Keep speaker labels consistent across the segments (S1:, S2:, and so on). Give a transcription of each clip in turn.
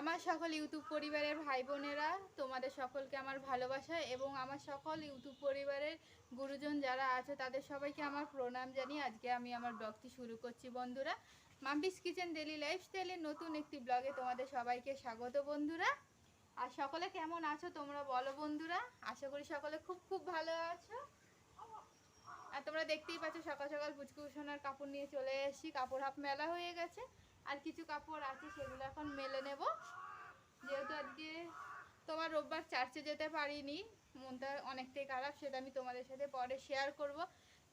S1: আমার সকল ইউটিউব পরিবারের ভাই বোনেরা তোমাদের সকলকে আমার ভালোবাসা এবং আমার সকল ইউটিউব পরিবারের গুরুজন যারা আছে, তাদের সবাইকে আমার প্রণাম জানিয়ে আজকে আমি আমার ব্লগটি শুরু করছি। বন্ধুরা মাম্পিস কিচেন ডেলি লাইফস্টাইলের নতুন একটি ব্লগে তোমাদের সবাইকে স্বাগত বন্ধুরা। আর সকলে কেমন আছো তোমরা বলো বন্ধুরা? আশা করি সকলে খুব খুব ভালো আছো। আর তোমরা দেখতেই পাচ্ছ সকাল সকাল পুচকুসোনার কাপড় নিয়ে চলে এসেছি, কাপড় হাফ মেলা হয়ে গেছে। আর কিছু কাপড় আছে সেগুলো এখন মেলে নেব। যেহেতু আজকে তোমার রোববার চার্চে যেতে পারিনি, মনটা অনেকটাই খারাপ, সেটা আমি তোমাদের সাথে পরে শেয়ার করব।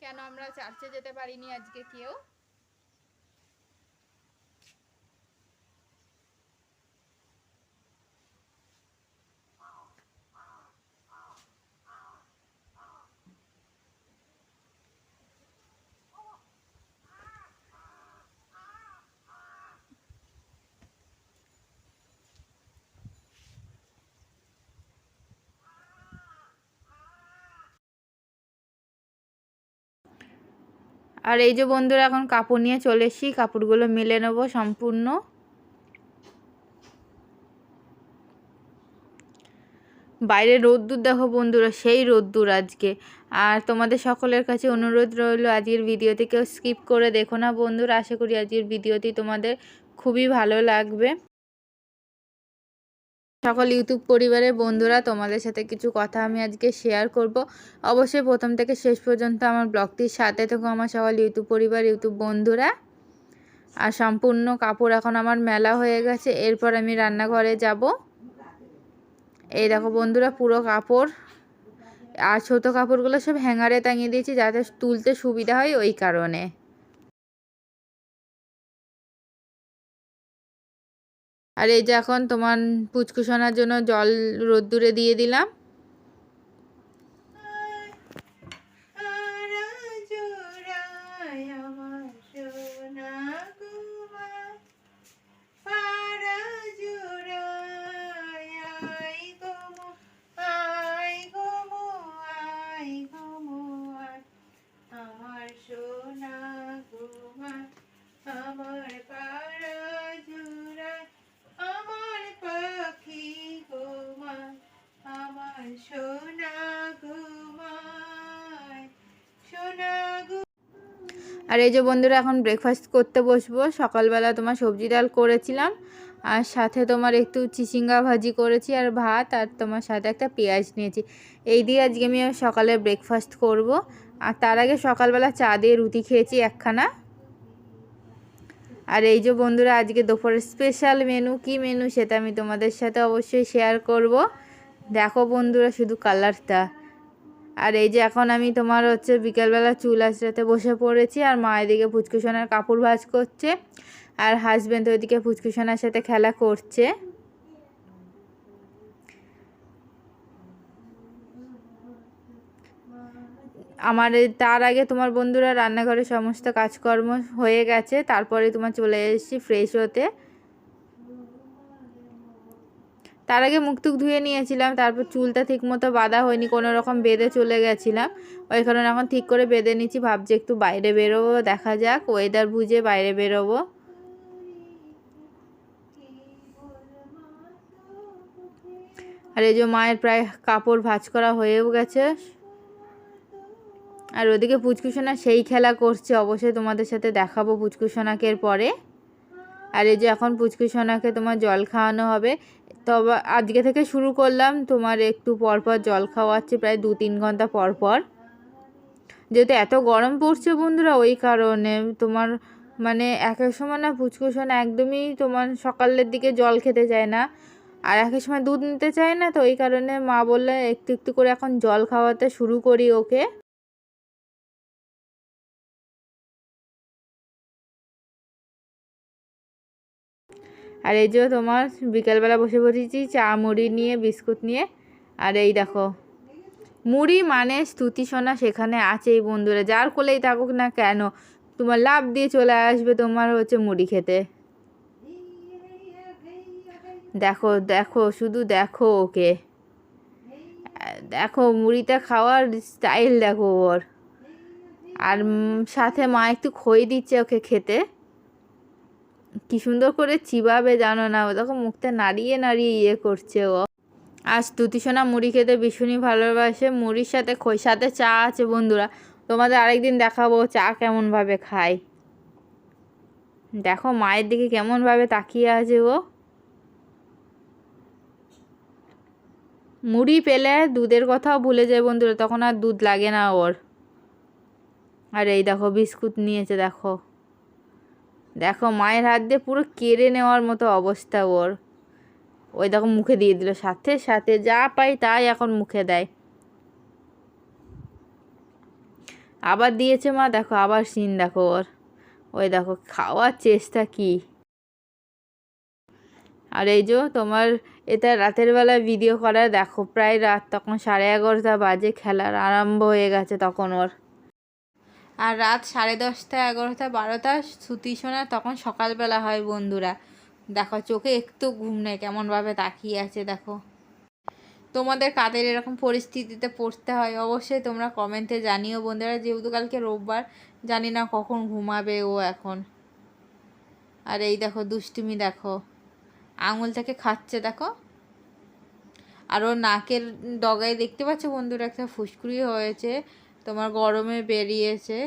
S1: কেন আমরা চার্চে যেতে পারিনি আজকে কেউ? আর এই যে বন্ধুরা, এখন কাপড় নিয়ে চলে এসেছি। কাপড়গুলো মেলে নেব সম্পূর্ণ। বাইরে রোদ্দুর দেখো বন্ধুরা, সেই রোদ্দুর আজকে। আর তোমাদের সকলের কাছে অনুরোধ রইল, আজকের ভিডিওতে কেউ স্কিপ করে দেখো না বন্ধুরা। আশা করি আজকের ভিডিওটি তোমাদের খুবই ভালো লাগবে। সকল ইউটিউব পরিবারের বন্ধুরা, তোমাদের সাথে কিছু কথা আমি আজকে শেয়ার করব। অবশ্যই প্রথম থেকে শেষ পর্যন্ত আমার ব্লগটির সাথে থেকো আমার সকল ইউটিউব পরিবার, ইউটিউব বন্ধুরা। আর সম্পূর্ণ কাপড় এখন আমার মেলা হয়ে গেছে, এরপর আমি রান্নাঘরে যাব। এই দেখো বন্ধুরা, পুরো কাপড় আর ছোটো কাপড়গুলো সব হ্যাঙ্গারে টাঙিয়ে দিয়েছি যাতে তুলতে সুবিধা হয় ওই কারণে। আর এই যে এখন তোমার পুচকুসোনার জন্য জল রোদ্দুরে দিয়ে দিলাম। আর এই যে বন্ধুরা, এখন ব্রেকফাস্ট করতে বসবো। সকালবেলা তোমার সবজি ডাল করেছিলাম, আর সাথে তোমার একটু চিচিঙ্গা ভাজি করেছি আর ভাত, আর তোমার সাথে একটা পেঁয়াজ নিয়েছি। এই দিয়ে আজকে আমি সকালে ব্রেকফাস্ট করব। আর তার আগে সকালবেলা চা দিয়ে রুটি খেয়েছি একখানা। আর এই যে বন্ধুরা, আজকে দুপুরের স্পেশাল মেনু কি মেনু সেটা আমি তোমাদের সাথে অবশ্যই শেয়ার করব। দেখো বন্ধুরা, শুধু কালারটা আর এই যে এখন আমি তোমার হচ্ছে বিকালবেলা চুল আঁচড়াতে বসে পড়েছি, আর মা এদিকে ফুচকুসোনার কাপড় ভাজ করছে, আর হাজব্যান্ড ওইদিকে ফুচকুসোনার সাথে খেলা করছে। আমার তার আগে তোমার বন্ধুরা রান্নাঘরে সমস্ত কাজকর্ম হয়ে গেছে, তারপরে তোমার চলে এসেছি ফ্রেশ হতে। তার আগে মুখ টুক ধুয়ে নিয়েছিলাম, তারপর চুলটা ঠিক মতো বাঁধা হয়নি, কোনো রকম বেঁধে চলে গেছিলাম। ওই কারণে এখন ঠিক করে বেঁধে নিচ্ছি, ভাবছি একটু বাইরে বেরোবো, দেখা যাক ওয়েদার বুঝে বাইরে বেরোবো। আর এই যে মায়ের প্রায় কাপড় ভাঁজ করা হয়েও গেছে। আর ওদিকে পুচকুসোনা সেই খেলা করছে, অবশ্যই তোমাদের সাথে দেখাবো পুচকুসোনাকে পরে। আর এই যে এখন পুচকুসোনাকে তোমার জল খাওয়ানো হবে তবে আজকে থেকে শুরু করলাম। তোমার একটু পর পর জল খাওয়াচ্ছি প্রায় দু তিন ঘণ্টা পর পর যেহেতু এত গরম পড়ছে বন্ধুরা, ওই কারণে তোমার মানে এক এক সময় না পুচকুসোনা একদমই তোমার সকালের দিকে জল খেতে চায় না। আর এক সময় দুধ নিতে চায় না, তো ওই কারণে মা বললে একটু একটু করে এখন জল খাওয়াতে শুরু করি ওকে। আর এই যে তোমার বিকালবেলা বসে পড়েছি চা, মুড়ি নিয়ে, বিস্কুট নিয়ে। আর এই দেখো, মুড়ি মানে স্তুতি সোনা সেখানে আছেই বন্ধুরা। যার কোলেই থাকুক না কেন, তোমার লাভ দিয়ে চলে আসবে তোমার হচ্ছে মুড়ি খেতে। দেখো দেখো, শুধু দেখো ওকে। দেখো, মুড়িটা খাওয়ার স্টাইল দেখো ওর। আর সাথে মা একটু খই দিচ্ছে ওকে খেতে। কি সুন্দর করে চিবাবে জানো না? দেখো মুখটা নাড়িয়ে নাড়িয়ে ইয়ে করছে ও। আর স্তুতিসোনা মুড়ি খেতে ভীষণই ভালোবাসে। মুড়ির সাথে খই সাথে চা আছে বন্ধুরা। তোমাদের আরেকদিন দেখাবো চা কেমনভাবে খায়। দেখো মায়ের দিকে কেমনভাবে তাকিয়ে আছে ও। মুড়ি পেলে দুধের কথাও ভুলে যায় বন্ধুরা, তখন আর দুধ লাগে না ওর। আর এই দেখো বিস্কুট নিয়েছে, দেখো। দেখো, মায়ের হাত দিয়ে পুরো কেড়ে নেওয়ার মতো অবস্থা ওর। ওই দেখো, মুখে দিয়ে দিল। সাথে সাথে যা পাই তাই এখন মুখে দেয়। আবার দিয়েছে মা, দেখো, আবার সিন দেখো ওর। ওই দেখো, খাওয়ার চেষ্টা কি। আর এই যে তোমার, এটা রাতের বেলা ভিডিও করা দেখো, প্রায় রাত তখন সাড়ে এগারোটা বাজে খেলার আরম্ভ হয়ে গেছে তখন ওর। আর রাত সাড়ে দশটা, এগারোটা, বারোটা সুতি শোনা তখন সকালবেলা হয় বন্ধুরা। দেখো, চোখে একটু ঘুম নেই, কেমনভাবে তাকিয়ে আছে দেখো। তোমাদের কাদের এরকম পরিস্থিতিতে পড়তে হয় অবশ্যই তোমরা কমেন্টে জানিও বন্ধুরা। যেহেতু কালকে রোববার, জানি না কখন ঘুমাবে ও এখন। আর এই দেখো, দুষ্টুমি দেখো। আঙুল থেকে খাচ্ছে দেখো। আর ওর নাকের ডগায় দেখতে পাচ্ছ বন্ধুরা, একটা ফুসকুড়ি হয়েছে। তোমার গরমে বেরিয়েছে।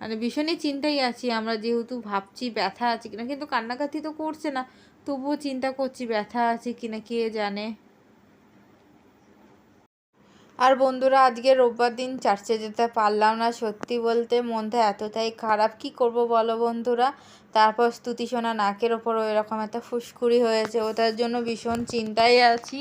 S1: মানে ভীষণই চিন্তাই আছি আমরা, যেহেতু ভাবছি ব্যথা আছে কিনা, কিন্তু কান্নাকাটি তো করছে না। তবুও চিন্তা করছি ব্যথা আছে কিনা, কে জানে? আর বন্ধুরা, আজকে রোববার দিন চার্চে যেতে পারলাম না। সত্যি বলতে মনটা এতটাই খারাপ। কি করব বলো বন্ধুরা? তারপর স্তুতি সোনা নাকের ওপর এরকম একটা ফুসকুড়ি হয়েছে। ওটার জন্য ভীষণ চিন্তায় আছি।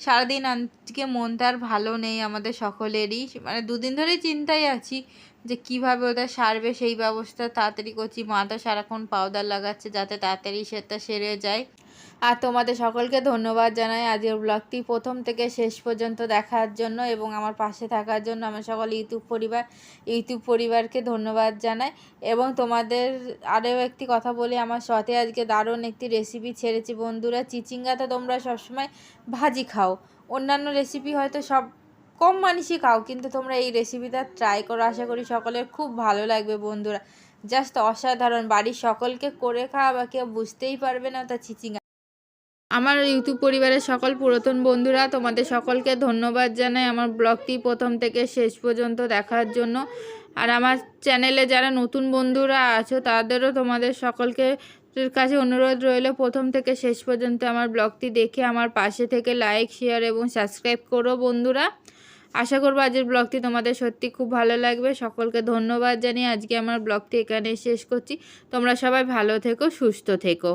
S1: সারাদিন আজকে মনটা আর ভালো নেই আমাদের সকলেরই। মানে দুদিন ধরেই চিন্তায় আছি যে কীভাবে ওটা সারবে সেই ব্যবস্থা। তাড়াতাড়ি করছি মা তো সারাক্ষণ পাউডার লাগাচ্ছে যাতে তাড়াতাড়ি সেটা সেরে যায়। আর তোমাদের সকলকে ধন্যবাদ জানাই। আজকের ব্লগটি প্রথম থেকে শেষ পর্যন্ত দেখার জন্য এবং আমার পাশে থাকার জন্য আমার সকল ইউটিউব পরিবার, ইউটিউব পরিবারকে ধন্যবাদ জানাই। এবং তোমাদের আরও একটি কথা বলি, আমার সাথে আজকে দারুণ একটি রেসিপি ছেড়েছি। বন্ধুরা চিচিঙ্গা তো তোমরা সবসময় ভাজি খাও। অন্যান্য রেসিপি হয়তো সব কম মানুষই খাও, কিন্তু তোমরা এই রেসিপিটা ট্রাই করো। আশা করি সকলের খুব ভালো লাগবে বন্ধুরা। জাস্ট অসাধারণ, বাড়ির সকলকে করে খাওয়া বা কেউ বুঝতেই পারবে না তা চিচিঙ্গা। আমার ইউটিউব পরিবারের সকল পুরাতন বন্ধুরা, তোমাদের সকলকে ধন্যবাদ জানাই আমার ব্লগটি প্রথম থেকে শেষ পর্যন্ত দেখার জন্য। আর আমার চ্যানেলে যারা নতুন বন্ধুরা আছো, তাদেরও তোমাদের সকলকে কাছে অনুরোধ রইল, প্রথম থেকে শেষ পর্যন্ত আমার ব্লগটি দেখে আমার পাশে থেকে লাইক, শেয়ার এবং সাবস্ক্রাইব করো বন্ধুরা। আশা করব আজকের ব্লগটি তোমাদের সত্যি খুব ভালো লাগবে। সকলকে ধন্যবাদ জানিয়ে আজকে আমার ব্লগটি এখানে শেষ করছি। তোমরা সবাই ভালো থেকো, সুস্থ থেকো।